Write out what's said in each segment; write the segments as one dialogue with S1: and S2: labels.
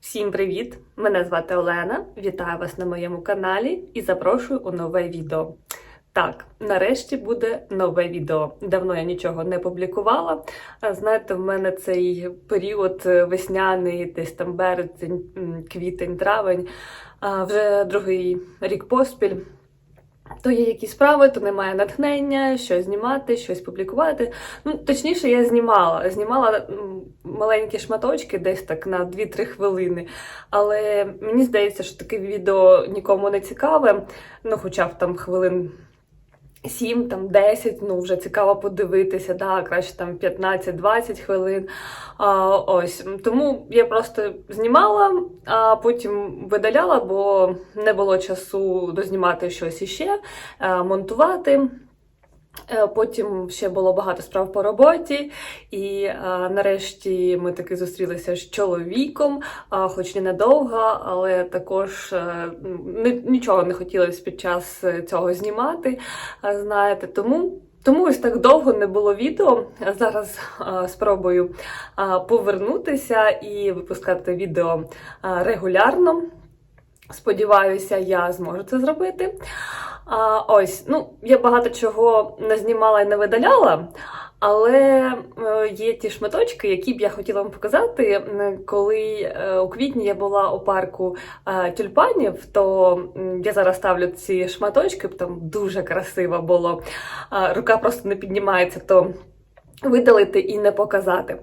S1: Всім привіт! Мене звати Олена. Вітаю вас на моєму каналі і запрошую у нове відео. Так, нарешті буде нове відео. Давно я нічого не публікувала. Знаєте, в мене цей період е, весняний, десь там березень, квітень, травень, вже другий рік поспіль. То є якісь справи, то немає натхнення, щось знімати, щось публікувати. Ну, точніше, я знімала. Знімала маленькі шматочки, десь так на 2-3 хвилини. Але мені здається, що таке відео нікому не цікаве. Ну, хоча б там хвилин 7, там 10, ну вже цікаво подивитися, да, краще там 15-20 хвилин. А, ось тому я просто знімала, а потім видаляла, бо не було часу дознімати щось іще, а, монтувати. Е, Потім ще було багато справ по роботі, і е, нарешті ми таки зустрілися з чоловіком, а, хоч і недовго, але також е, нічого не хотілося під час е, цього знімати. е, Знаєте, тому. Тому ось так довго не було відео. Зараз е, спробую е, повернутися і випускати відео е, регулярно. Сподіваюся, я зможу це зробити. А, ось, ну, я багато чого не знімала і не видаляла, але е, є ті шматочки, які б я хотіла вам показати. Коли е, у квітні я була у парку е, тюльпанів, то я зараз ставлю ці шматочки, там дуже красиво було. Рука просто не піднімається, то видалити і не показати.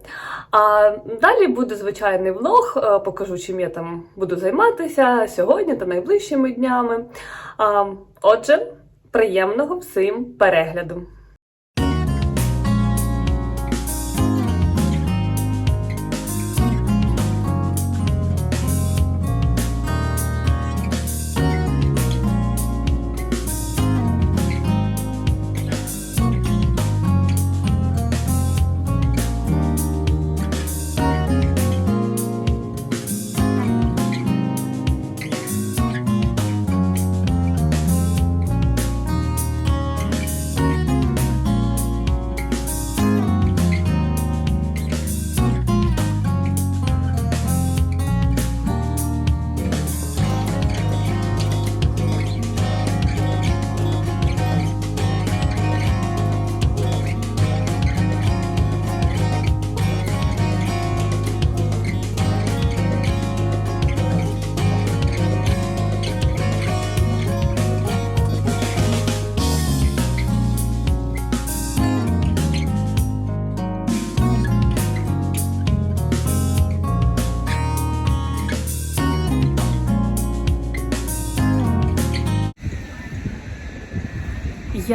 S1: А далі буде звичайний влог, е, покажу, чим я там буду займатися сьогодні та найближчими днями. Отже, приємного всім перегляду.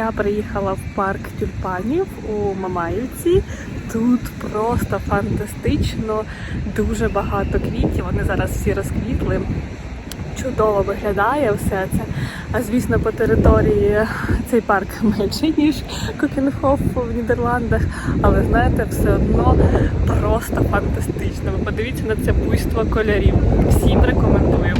S1: Я приїхала в парк тюльпанів у Мамаївці. Тут просто фантастично, дуже багато квітів. Вони зараз всі розквітли. Чудово виглядає все це. А звісно, по території цей парк менший, ніж Кокенхоф в Нідерландах. Але знаєте, все одно просто фантастично. Ви подивіться на це буйство кольорів. Всім рекомендую.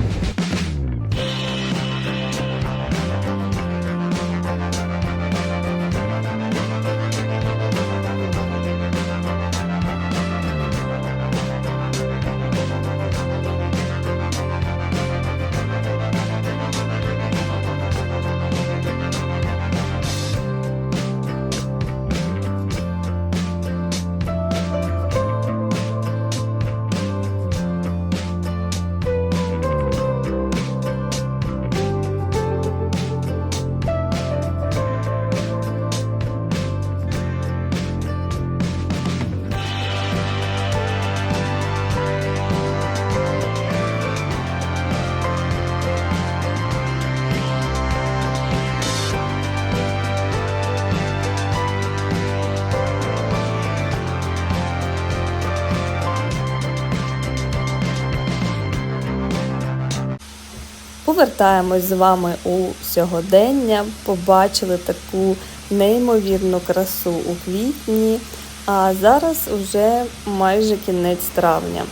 S1: Повертаємось з вами у сьогодення. Побачили таку неймовірну красу у квітні, а зараз уже майже кінець травня.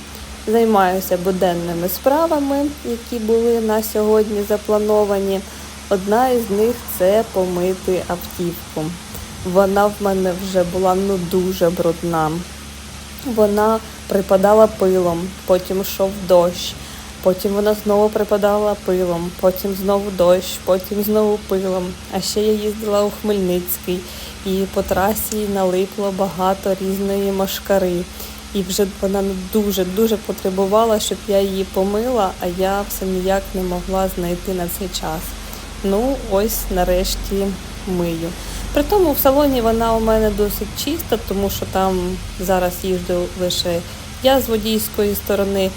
S1: Займаюся буденними справами, які були на сьогодні заплановані. Одна із них це помити автівку. Вона в мене вже була ну дуже брудна. вона припадала пилом, потім йшов дощ, потім вона знову припадала пилом, потім знову дощ, потім знову пилом. А ще я їздила у Хмельницький, і по трасі налипло багато різної машкари. І вже вона дуже дуже потребувала, щоб я її помила, а я все ніяк не могла знайти на цей час. Ну, ось нарешті мию. При тому в салоні вона у мене досить чиста, тому що там зараз їжджу лише я з водійської сторони,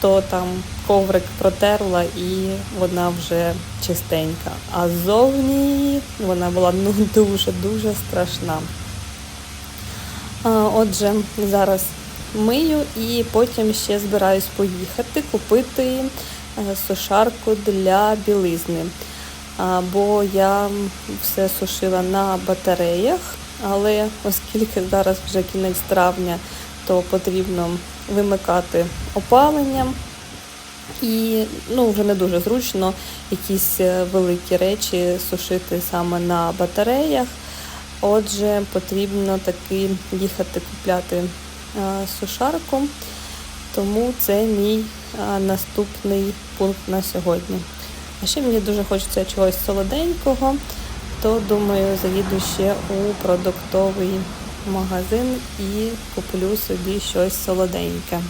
S1: то там коврик протерла і вона вже чистенька. А ззовні вона була ну дуже-дуже страшна. Отже, зараз мию і потім ще збираюсь поїхати купити е, сушарку для білизни. Бо я все сушила на батареях, але оскільки зараз вже кінець травня, то потрібно вимикати опалення. І ну, вже не дуже зручно якісь е, великі речі сушити саме на батареях. Отже, потрібно таки їхати купляти а, сушарку, тому це мій а, наступний пункт на сьогодні. А ще мені дуже хочеться чогось солоденького, то думаю, заїду ще у продуктовий магазин і куплю собі щось солоденьке.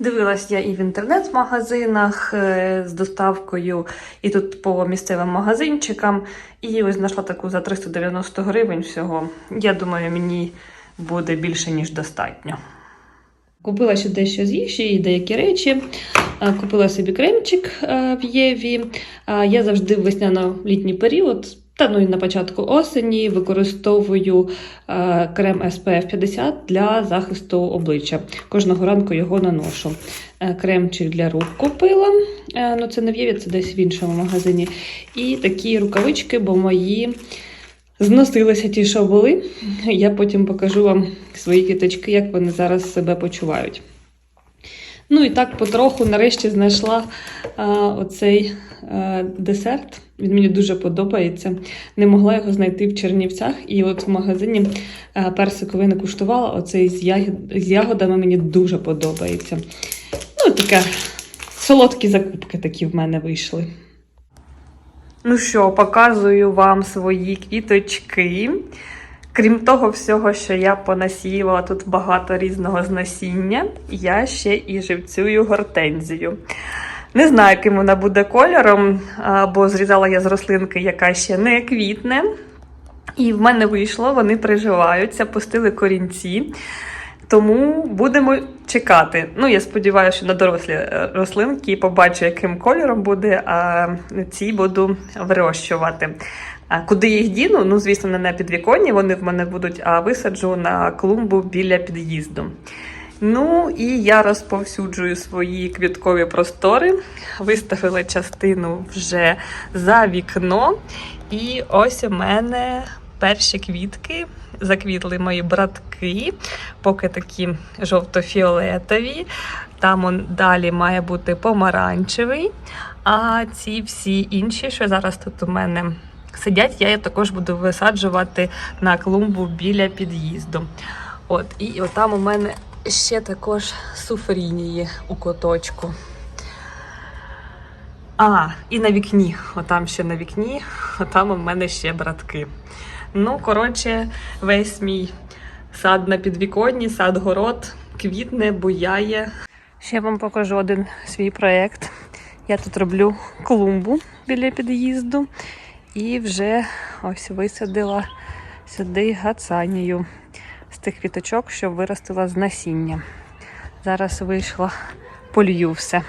S1: Дивилась я і в інтернет-магазинах е, з доставкою, і тут по місцевим магазинчикам. І ось знайшла таку за 390 гривень всього. Я думаю, мені буде більше, ніж достатньо. Купила ще дещо з їжі і деякі речі. Е, Купила собі кремчик е, в Єві. Я завжди в весняно-літній період, та ну і на початку осені використовую е, крем SPF 50 для захисту обличчя. Кожного ранку його наношу. Е, Кремчик для рук купила. Е, Ну це не в Єві, це десь в іншому магазині. І такі рукавички, бо мої. Зносилися ті, що були. Я потім покажу вам свої квіточки, як вони зараз себе почувають. Ну і так потроху нарешті знайшла а, оцей а, десерт. Він мені дуже подобається. Не могла його знайти в Чернівцях. І от в магазині а, персиковий не куштувала. Оцей з, ягід, з ягодами мені дуже подобається. Ну, таке солодкі закупки такі в мене вийшли. Ну що, показую вам свої квіточки. Крім того всього, що я понасіяла тут багато різного з насіння, я ще і живцюю гортензію. Не знаю, яким вона буде кольором, бо зрізала я з рослинки, яка ще не квітне. І в мене вийшло, вони приживаються, пустили корінці. Тому будемо чекати. Ну, я сподіваюся, що на дорослі е, рослинки побачу, яким кольором буде, а ці буду вирощувати. Куди їх діну? Ну, звісно, не на підвіконні вони в мене будуть, а висаджу на клумбу біля під'їзду. Ну і я розповсюджую свої квіткові простори. Виставила частину вже за вікно. І ось у мене перші квітки. Заквітли мої братки, поки такі жовто-фіолетові. Там он далі має бути помаранчевий. А ці всі інші, що зараз тут у мене сидять, я їх також буду висаджувати на клумбу біля під'їзду. От, і отам у мене ще також суфрінії у коточку. А, і на вікні. Отам ще на вікні, отам у мене ще братки. Ну, коротше, весь мій сад на підвіконні, сад-город квітне, буяє. Ще вам покажу один свій проєкт. Я тут роблю клумбу біля під'їзду і вже ось висадила сюди гацанію з тих квіточок, що виростила з насіння. Зараз вийшла, полью все.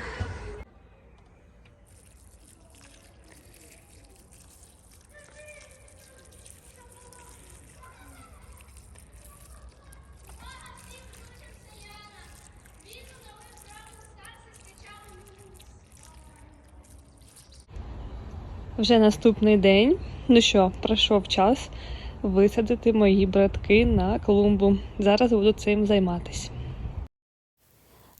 S1: Вже наступний день. Ну що, пройшов час висадити мої братки на клумбу. Зараз буду цим займатися.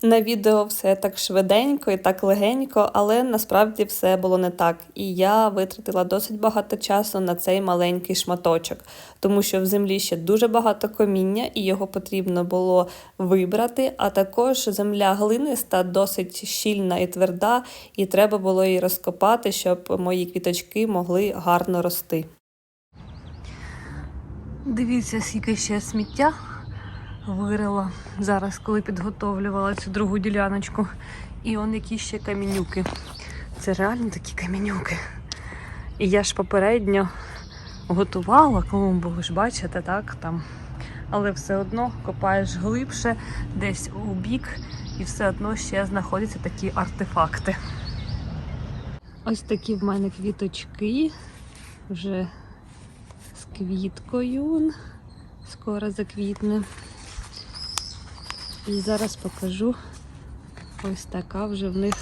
S1: На відео все так швиденько і так легенько, але насправді все було не так. І я витратила досить багато часу на цей маленький шматочок, тому що в землі ще дуже багато коміння, і його потрібно було вибрати. А також земля глиниста, досить щільна і тверда, і треба було її розкопати, щоб мої квіточки могли гарно рости. Дивіться, скільки ще сміття вирила зараз, коли підготовлювала цю другу діляночку. І он які ще камінюки. Це реально такі камінюки. І я ж попередньо готувала клумбу, ви ж бачите, так? Там. Але все одно копаєш глибше, десь у бік, і все одно ще знаходяться такі артефакти. Ось такі в мене квіточки. Вже з квіткою. Скоро заквітне. І зараз покажу ось така вже в них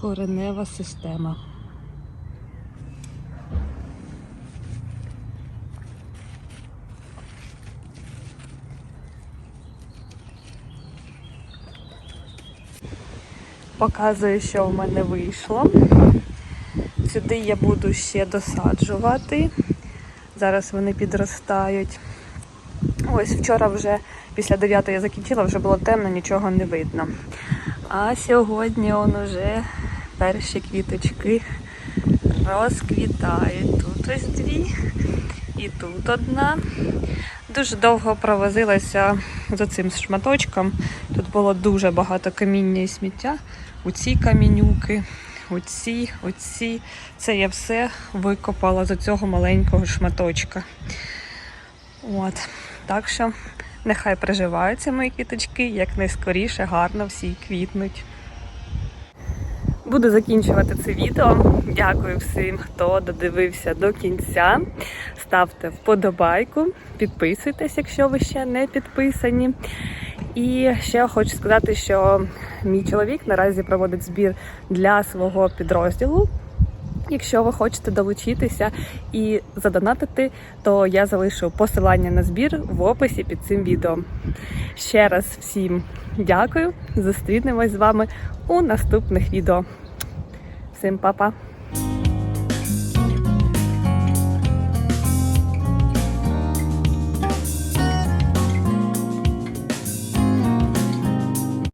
S1: коренева система. Показую, що в мене вийшло. Сюди я буду ще досаджувати. Зараз вони підростають. Ось вчора вже після 9 я закінчила, вже було темно, нічого не видно. А сьогодні он уже перші квіточки розквітають. Тут ось дві і тут одна. Дуже довго провозилася з цим шматочком. Тут було дуже багато каміння і сміття. У ці камінюки, оці, оці. Це я все викопала з цього маленького шматочка. От. Так що нехай приживаються мої квіточки, як найскоріше гарно всі квітнуть. Буду закінчувати це відео. Дякую всім, хто додивився до кінця. Ставте вподобайку, підписуйтесь, якщо ви ще не підписані. І ще хочу сказати, що мій чоловік наразі проводить збір для свого підрозділу. Якщо ви хочете долучитися і задонатити, то я залишу посилання на збір в описі під цим відео. Ще раз всім дякую. Зустрінемось з вами у наступних відео. Всім па-па!